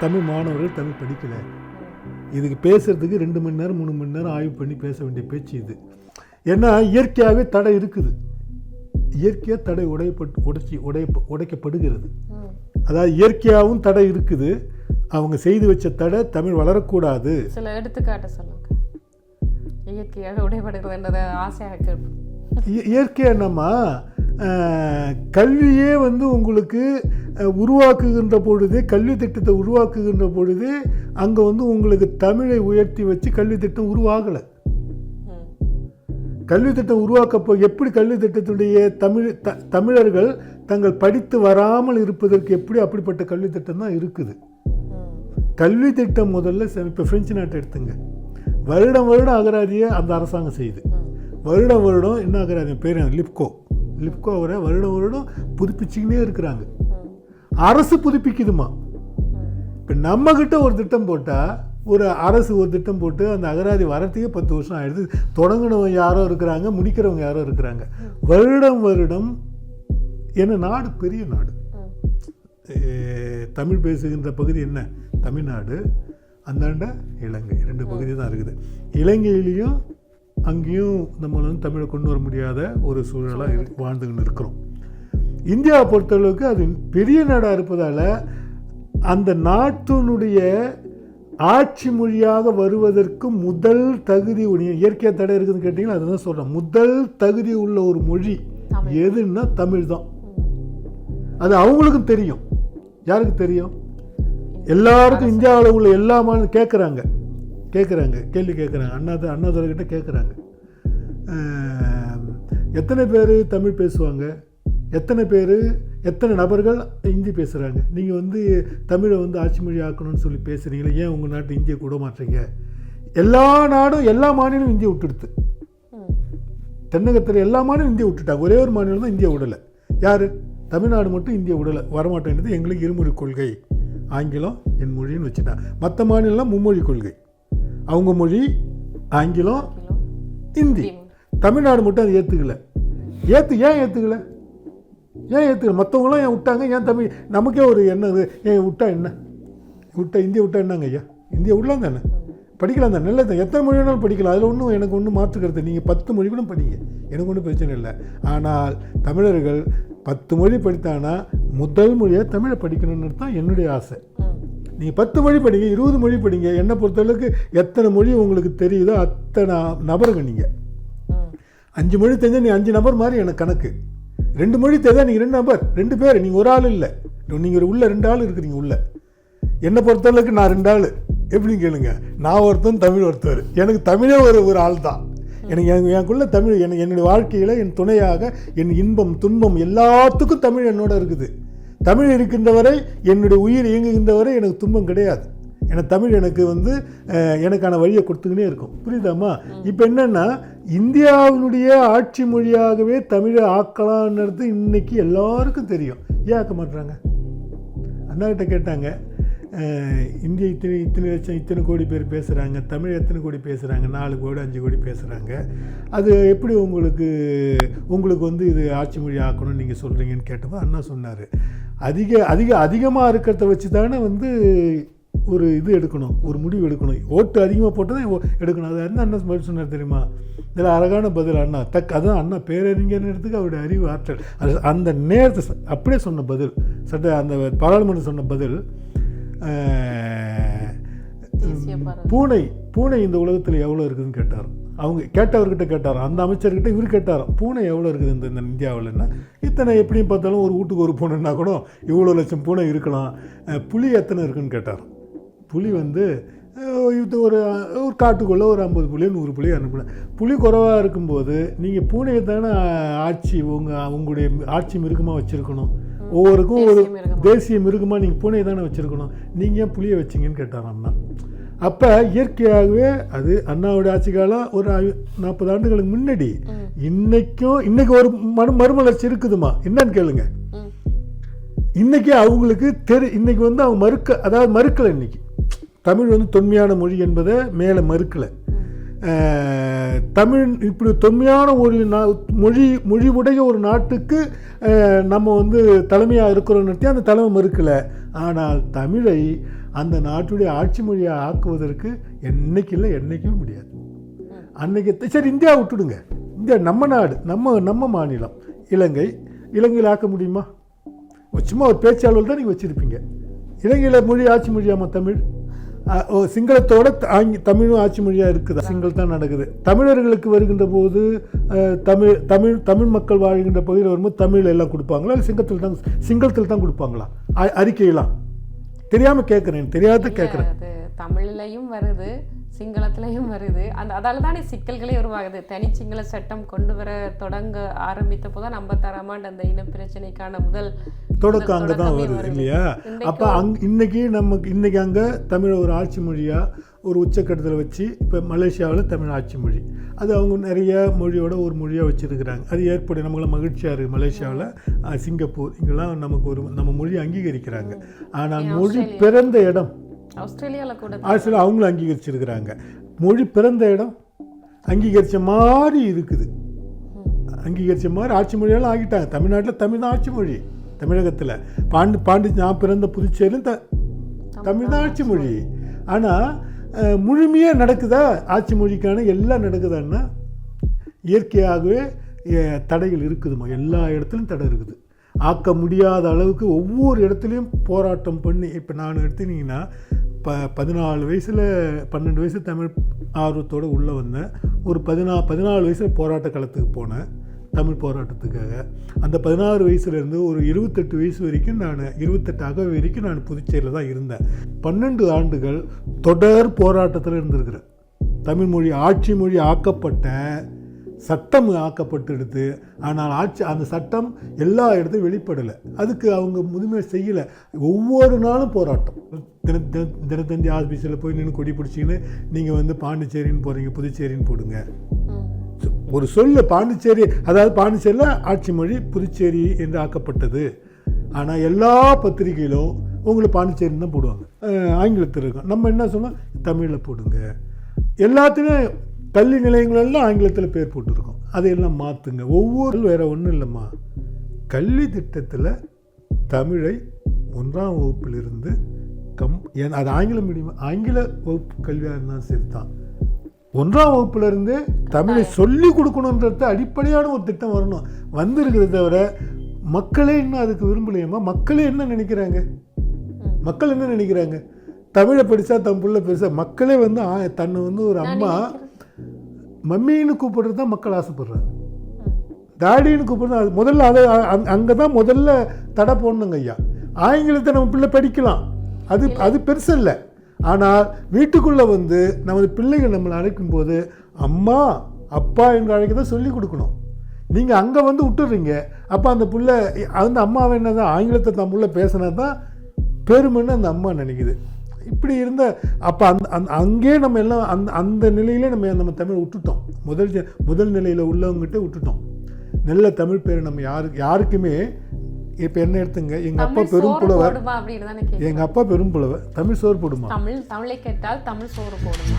தமிழ் மாணவர்கள் தமிழ் படிக்கலை. இதுக்கு பேசுறதுக்கு ரெண்டு மணி நேரம் மூணு மணி நேரம் ஆய்வு பண்ணி பேச வேண்டிய பேச்சு இது. ஏன்னா இயற்கையாகவே தடை இருக்குது. இயற்கையாக தடை உடையப்பட்டு உடைச்சி உடைய உடைக்கப்படுகிறது. அதாவது இயற்கையாகவும் தடை இருக்குது. அவங்க செய்து வச்ச தடை தமிழ் வளரக்கூடாது. சில எடுத்துக்காட்டு சொல்லுங்க. இயற்கையாக உடைபடுகிறதுன்றத ஆசையாக கேட்போம். இயற்கை அஹ், கல்வியே வந்து உங்களுக்கு உருவாக்குகின்ற பொழுது கல்வி திட்டத்தை உருவாக்குகின்ற பொழுது அங்கே வந்து உங்களுக்கு தமிழை உயர்த்தி வச்சு கல்வி திட்டம் உருவாகலை. கல்வி திட்டம் உருவாக்கப்போ எப்படி கல்வி திட்டத்துடைய தமிழ் த தமிழர்கள் தங்கள் படித்து வராமல் இருப்பதற்கு எப்படி அப்படிப்பட்ட கல்வி திட்டம் தான் இருக்குது. கல்வி திட்டம் முதல்ல இப்போ பிரெஞ்சு நாட்டை எடுத்துங்க. வருடம் வருடம் அகராதியை அந்த அரசாங்கம் செய்யுது. வருடம் வருடம் என்ன அகராதி? பேர் லிப்கோ லிப்கோ அவரை வருடம் வருடம் புதுப்பிச்சுக்கினே இருக்கிறாங்க. அரசு புதுப்பிக்குதுமா இப்போ நம்மக்கிட்ட ஒரு திட்டம் போட்டால் ஒரு அரசு ஒரு திட்டம் போட்டு அந்த அகராதி வரத்துக்கே பத்து வருஷம் ஆயிடுது. தொடங்கினவங்க யாரோ இருக்கிறாங்க முடிக்கிறவங்க யாரோ இருக்கிறாங்க. வருடம் வருடம் ஏன்னா நாடு பெரிய நாடு. தமிழ் பேசுகின்ற பகுதி என்ன? தமிழ்நாடு அந்தாண்ட இலங்கை. ரெண்டு பகுதி தான் இருக்குது. இலங்கையிலையும் அங்கேயும் நம்ம வந்து தமிழை கொண்டு வர முடியாத ஒரு சூழலாக இரு வாழ்ந்துக்கின்னு இருக்கிறோம். இந்தியாவை பொறுத்தளவுக்கு அது பெரிய நாடாக இருப்பதால் அந்த நாட்டினுடைய ஆட்சி மொழியாக வருவதற்கு முதல் தகுதி இயற்கையாக தடை இருக்குதுன்னு கேட்டிங்கன்னா அதுதான் சொல்கிறேன் முதல் தகுதி உள்ள ஒரு மொழி. எதுன்னா தமிழ் தான். அது அவங்களுக்கும் தெரியும். யாருக்கு தெரியும்? எல்லாருக்கும் இந்தியாவில் உள்ள எல்லா மாநில கேட்குறாங்க கேட்குறாங்க கேள்வி கேட்குறாங்க அண்ணாது அண்ணாதுரைக்கிட்ட கேட்குறாங்க எத்தனை பேர் தமிழ் பேசுவாங்க? எத்தனை பேர் எத்தனை நபர்கள் ஹிந்தி பேசுகிறாங்க நீங்கள் வந்து தமிழை வந்து ஆட்சி மொழி ஆக்கணும்னு சொல்லி பேசுகிறீங்களே ஏன் உங்கள் நாட்டு இந்தியை கூட மாட்டீங்க? எல்லா நாடும் எல்லா மாநிலம் இந்தியை விட்டுடுது. தென்னகத்தில் எல்லா மாநிலம் இந்தியா விட்டுட்டாங்க. ஒரே ஒரு மாநிலம் தான் இந்தியா விடலை. யார்? தமிழ்நாடு மட்டும் இந்தியா விடலை. வரமாட்டேன்றது எங்களுக்கு இருமொழி கொள்கை. ஆங்கிலம் என் மொழின்னு வச்சுட்டாங்க மற்ற மாநிலம்லாம் மும்மொழி கொள்கை. அவங்க மொழி ஆங்கிலம் கிலோ இந்தி. தமிழ்நாடு மட்டும் அதை ஏற்றுக்கல ஏற்று ஏன் ஏற்றுக்கல ஏன் ஏற்றுக்கல மற்றவங்களாம் ஏன் விட்டாங்க? ஏன் தமிழ்? நமக்கே ஒரு என்ன இது ஏன் விட்டா என்ன? விட்டா இந்தியா விட்டா என்னங்க ஐயா? இந்தியா விடலாம் தானே? படிக்கலாம் தானே? நல்லது எத்தனை மொழி வேணாலும் படிக்கலாம். அதில் ஒன்றும் எனக்கு ஒன்றும் மாற்றுக்கிறது நீங்கள் பத்து மொழி கூட படிங்க. எனக்கு ஒன்றும் பிரச்சனை இல்லை. ஆனால் தமிழர்கள் பத்து மொழி படித்தானா முதல் மொழியாக தமிழை படிக்கணும்னு தான் என்னுடைய ஆசை. நீங்கள் பத்து மொழி படிங்க இருபது மொழி படிங்க. என்னை பொறுத்தளவுக்கு எத்தனை மொழி உங்களுக்கு தெரியுதோ அத்தனை நபருங்க நீங்கள். அஞ்சு மொழி தெரிஞ்சால் நீ அஞ்சு நபர் மாதிரி எனக்கு கணக்கு. ரெண்டு மொழி தெரிஞ்சால் நீங்கள் ரெண்டு நபர் ரெண்டு பேர் நீங்கள் ஒரு ஆள் இல்லை. நீங்கள் உள்ள ரெண்டு ஆள் இருக்கிறீங்க உள்ள. என்னை பொறுத்தளவுக்கு நான் ரெண்டு ஆள். எப்படின்னு கேளுங்க. நான் ஒருத்தன் தமிழ் ஒருத்தர். எனக்கு தமிழே ஒரு ஒரு ஆள் தான் எனக்கு என் எனக்குள்ள தமிழ் எனக்கு என்னுடைய வாழ்க்கையில் என் துணையாக என் இன்பம் துன்பம் எல்லாத்துக்கும் தமிழ் என்னோட இருக்குது. தமிழ் இருக்கின்ற வரை என்னுடைய உயிர் இயங்குகின்ற வரை எனக்கு துன்பம் கிடையாது. ஏன்னா தமிழ் எனக்கு வந்து எனக்கான வழியை கொடுத்துக்கினே இருக்கும். புரியுதாம்மா? இப்போ என்னென்னா இந்தியாவினுடைய ஆட்சி மொழியாகவே தமிழை ஆக்கலான்றது இன்றைக்கி எல்லாருக்கும் தெரியும். ஏன் ஆக்க மாட்றாங்க? அண்ணாக்கிட்ட கேட்டாங்க இந்திய இந்தியா இத்தனை இத்தனை லட்சம் இத்தனை கோடி பேர் பேசுகிறாங்க தமிழ் எத்தனை கோடி பேசுகிறாங்க நாலு கோடி அஞ்சு கோடி பேசுகிறாங்க அது எப்படி உங்களுக்கு உங்களுக்கு வந்து இது ஆட்சி மொழி ஆக்கணும்னு நீங்கள் சொல்கிறீங்கன்னு கேட்டப்போ அண்ணா சொன்னார். அதிக அதிக அதிகமாக இருக்கிறத வச்சு தானே வந்து ஒரு இது எடுக்கணும் ஒரு முடிவு எடுக்கணும். ஓட்டு அதிகமாக போட்டு தான் எடுக்கணும். அது என்ன அண்ணா பதில் சொன்னார் தெரியுமா? இதில் அழகான பதில் அண்ணா. தக் அதான் அண்ணா பேரறிஞர்ன்றதுக்கு அவருடைய அறிவு ஆற்றல். அது அந்த நேரத்தை அப்படியே சொன்ன பதில். சட்ட அந்த பாராளுமன்றம் சொன்ன பதில் பூனை பூனை இந்த உலகத்தில் எவ்வளோ இருக்குதுன்னு கேட்டார். அவங்க கேட்டவர்கிட்ட கேட்டாராம் அந்த அமைச்சர்கிட்ட இவர் கேட்டாராம். பூனை எவ்வளோ இருக்குது இந்த இந்த இந்தியாவில்னா இத்தனை எப்படியும் பார்த்தாலும் ஒரு வீட்டுக்கு ஒரு பூனைன்னா கூட இவ்வளோ லட்சம் பூனை இருக்கலாம். புலி எத்தனை இருக்குன்னு கேட்டார் புலி வந்து இது ஒரு ஒரு காட்டுக்குள்ளே ஒரு ஐம்பது புலி நூறு புலி அனுப்புனேன். புலி குறைவாக இருக்கும்போது நீங்கள் பூனையை தானே ஆட்சி உங்கள் உங்களுடைய ஆட்சி மிருகமாக வச்சுருக்கணும். ஒவ்வொருக்கும் ஒரு தேசிய மிருகமா. தேசிய மிருகமாக நீங்கள் பூனையை தானே வச்சுருக்கணும். நீங்கள் ஏன் புளியை வச்சிங்கன்னு கேட்டார் அண்ணா அப்போ இயற்கையாகவே அது அண்ணாவுடைய ஆட்சி காலம் ஒரு நாற்பது ஆண்டுகளுக்கு முன்னாடி. ம். இன்னைக்கும் இன்னைக்கு ஒரு மறு மறுமலர்ச்சி இருக்குதுமா என்னன்னு கேளுங்க. ம். இன்னைக்கு அவங்களுக்கு தெரி இன்னைக்கு வந்து அவங்க மறுக்க அதாவது மறுக்கலை இன்னைக்கு. தமிழ் வந்து தொன்மையான மொழி என்பதை மேலே மறுக்கலை. தமிழ் இப்படி தொன்மையான ஒரு மொழி மொழி உடைய ஒரு நாட்டுக்கு நம்ம வந்து தலைமையாக இருக்கிறோன்னு அந்த தலைமை மறுக்கலை. ஆனால் தமிழை அந்த நாட்டுடைய ஆட்சி மொழியை ஆக்குவதற்கு என்னைக்கு இல்லை என்றைக்கும் முடியாது. அன்னைக்கு சரி இந்தியா விட்டுடுங்க. இந்தியா நம்ம நாடு நம்ம நம்ம மாநிலம். இலங்கை இலங்கையில் ஆக்க முடியுமா? சும்மா ஒரு பேச்சாளர் தான் நீங்கள் வச்சுருப்பீங்க. இலங்கையில் மொழி ஆட்சி மொழியாமா தமிழ்? சிங்களத்தோட ஆங்கி தமிழும் ஆட்சி மொழியாக இருக்குது? சிங்கள் தான் நடக்குது. தமிழர்களுக்கு வருகின்ற போது தமிழ் தமிழ் தமிழ் மக்கள் வாழ்கின்ற பகுதியில் வரும்போது தமிழ் எல்லாம் கொடுப்பாங்களா? இல்லை சிங்கத்தில் தான் சிங்களத்தில் தான் கொடுப்பாங்களா? அ- அறிக்கையெல்லாம்? தெரியாமல் கேட்குறேன் தெரியாத கேட்குறேன். தமிழ்லையும் வருது சிங்களத்திலையும் வருது. அந்த அதால தானே சிக்கல்களே உருவாகுது. தனி சிங்கள சட்டம் கொண்டு வர தொடங்க ஆரம்பித்த போது நம்ம தரமாண்ட அந்த இன பிரச்சனைக்கான முதல் தொடக்கம் அங்கே தான் வருது. இல்லையா? அப்போ அங் இன்னைக்கு நமக்கு இன்னைக்கு அங்கே தமிழை ஒரு ஆட்சி மொழியாக ஒரு உச்சக்கட்டத்தில் வச்சு இப்போ மலேசியாவில் தமிழ் ஆட்சி மொழி. அது அவங்க நிறைய மொழியோட ஒரு மொழியாக வச்சுருக்கிறாங்க. அது ஏற்படும் நம்மளாம் மகிழ்ச்சியாக இருக்குது மலேசியாவில். சிங்கப்பூர் இங்கெல்லாம் நமக்கு ஒரு நம்ம மொழி அங்கீகரிக்கிறாங்க. ஆனால் மொழி பிறந்த இடம் ஆஸ்திரேலியால கூட ஆக்சுவலாக அவங்களும் அங்கீகரிச்சிருக்கிறாங்க. மொழி பிறந்த இடம் அங்கீகரித்த மாதிரி இருக்குது. அங்கீகரித்த மாதிரி ஆட்சி மொழியெல்லாம் ஆகிட்டாங்க. தமிழ்நாட்டில் தமிழ் தான் ஆட்சி மொழி. தமிழகத்தில் பாண்டி பாண்டி நான் பிறந்த புதுச்சேரியும் த தமிழ் தான் ஆட்சி மொழி. ஆனால் முழுமையாக நடக்குதா? ஆட்சி மொழிக்கான எல்லாம் நடக்குதான்னா இயற்கையாகவே தடைகள் இருக்குதுமா எல்லா இடத்துலையும் தடை இருக்குது. ஆக்க முடியாத அளவுக்கு ஒவ்வொரு இடத்துலையும் போராட்டம் பண்ணி இப்போ நான் எடுத்துனீங்கன்னா ப பதினாலு வயசில் பன்னெண்டு வயசு தமிழ் ஆர்வத்தோடு உள்ளே வந்தேன் ஒரு பதினா பதினாலு வயசில் போராட்ட களத்துக்கு போனேன் தமிழ் போராட்டத்துக்காக. அந்த பதினாறு வயசுலேருந்து ஒரு இருபத்தெட்டு வயசு வரைக்கும் நான் இருபத்தெட்டு அக வரைக்கும் நான் புதுச்சேரியில் தான் இருந்தேன். பன்னெண்டு ஆண்டுகள் தொடர் போராட்டத்தில் இருந்திருக்கிறேன். தமிழ் மொழி ஆட்சி மொழி ஆக்கப்பட்ட சட்டம் ஆக்கப்பட்டுடுது ஆனால் ஆட்சி அந்த சட்டம் எல்லா இடத்தையும் வெளிப்படலை. அதுக்கு அவங்க முதுமை செய்யலை. ஒவ்வொரு நாளும் போராட்டம். தின தினத்தந்தி ஆஃபீஸில் போய் நின்று கொடி பிடிச்சிக்கின்னு நீங்கள் வந்து பாண்டிச்சேரின்னு போகிறீங்க புதுச்சேரின்னு போடுங்க. ஒரு சொல்லு பாண்டிச்சேரி அதாவது பாண்டிச்சேரியில் ஆட்சி மொழி புதுச்சேரி என்று ஆக்கப்பட்டது. ஆனால் எல்லா பத்திரிகையிலும் உங்களை பாண்டிச்சேரின்னு தான் போடுவாங்க. ஆங்கிலத்தில் இருக்கும். நம்ம என்ன சொன்னால் தமிழில் போடுங்க. எல்லாத்துலேயும் கல்வி நிலையங்களெல்லாம் ஆங்கிலத்தில் பேர் போட்டிருக்கோம். அதையெல்லாம் மாற்றுங்க ஒவ்வொரு வேறு ஒன்றும் இல்லைம்மா. கல்வி திட்டத்தில் தமிழை ஒன்றாம் வகுப்பிலிருந்து கம் ஏன் அது ஆங்கில மீடியம் ஆங்கில வகுப்பு கல்வியாக இருந்தாலும் சரி தான் ஒன்றாம் வகுப்புல இருந்து தமிழை சொல்லி கொடுக்கணுன்றது அடிப்படையான ஒரு திட்டம் வரணும். வந்திருக்கிறத தவிர மக்களே இன்னும் அதுக்கு விரும்பலையம்மா மக்களே என்ன நினைக்கிறாங்க? மக்கள் என்ன நினைக்கிறாங்க? தமிழை படித்தா தம் புள்ள பெருசா மக்களே வந்து தன்னை வந்து ஒரு அம்மா மம்மின்னு கூப்பிடுறது தான் மக்கள் ஆசைப்படுறாங்க. டாடின்னு கூப்பிடுறது அது முதல்ல அதை அங்கே தான் முதல்ல தடை போடணுங்க ஐயா. ஆங்கிலத்தை நம்ம பிள்ளை படிக்கலாம். அது அது பெருசு இல்லை. ஆனால் வீட்டுக்குள்ளே வந்து நமது பிள்ளைகள் நம்மளை அழைக்கும் போது அம்மா அப்பா என்று அழைக்க தான் சொல்லி கொடுக்கணும். நீங்கள் அங்கே வந்து விட்டுறீங்க அப்போ அந்த பிள்ளை அந்த அம்மாவை என்ன தான் ஆங்கிலத்தை பிள்ளை பேசினா தான் பெருமைன்னு அந்த அம்மா நினைக்குது. இப்படி இருந்த அப்போ அந்த அந்த அங்கேயே நம்ம எல்லாம் அந்த அந்த நிலையிலே நம்ம நம்ம தமிழ் விட்டுட்டோம் முதல் முதல் நிலையில் உள்ளவங்ககிட்ட விட்டுட்டோம் நல்ல தமிழ் பேர் நம்ம யாரு யாருக்குமே இப்போ என்ன எடுத்துங்க எங்கள் அப்பா பெரும் புலவர் எங்கள் அப்பா பெரும் புலவர் தமிழ் சோறு போடுமா? தமிழ் தமிழை கேட்டால் தமிழ் சோறு போடுமா?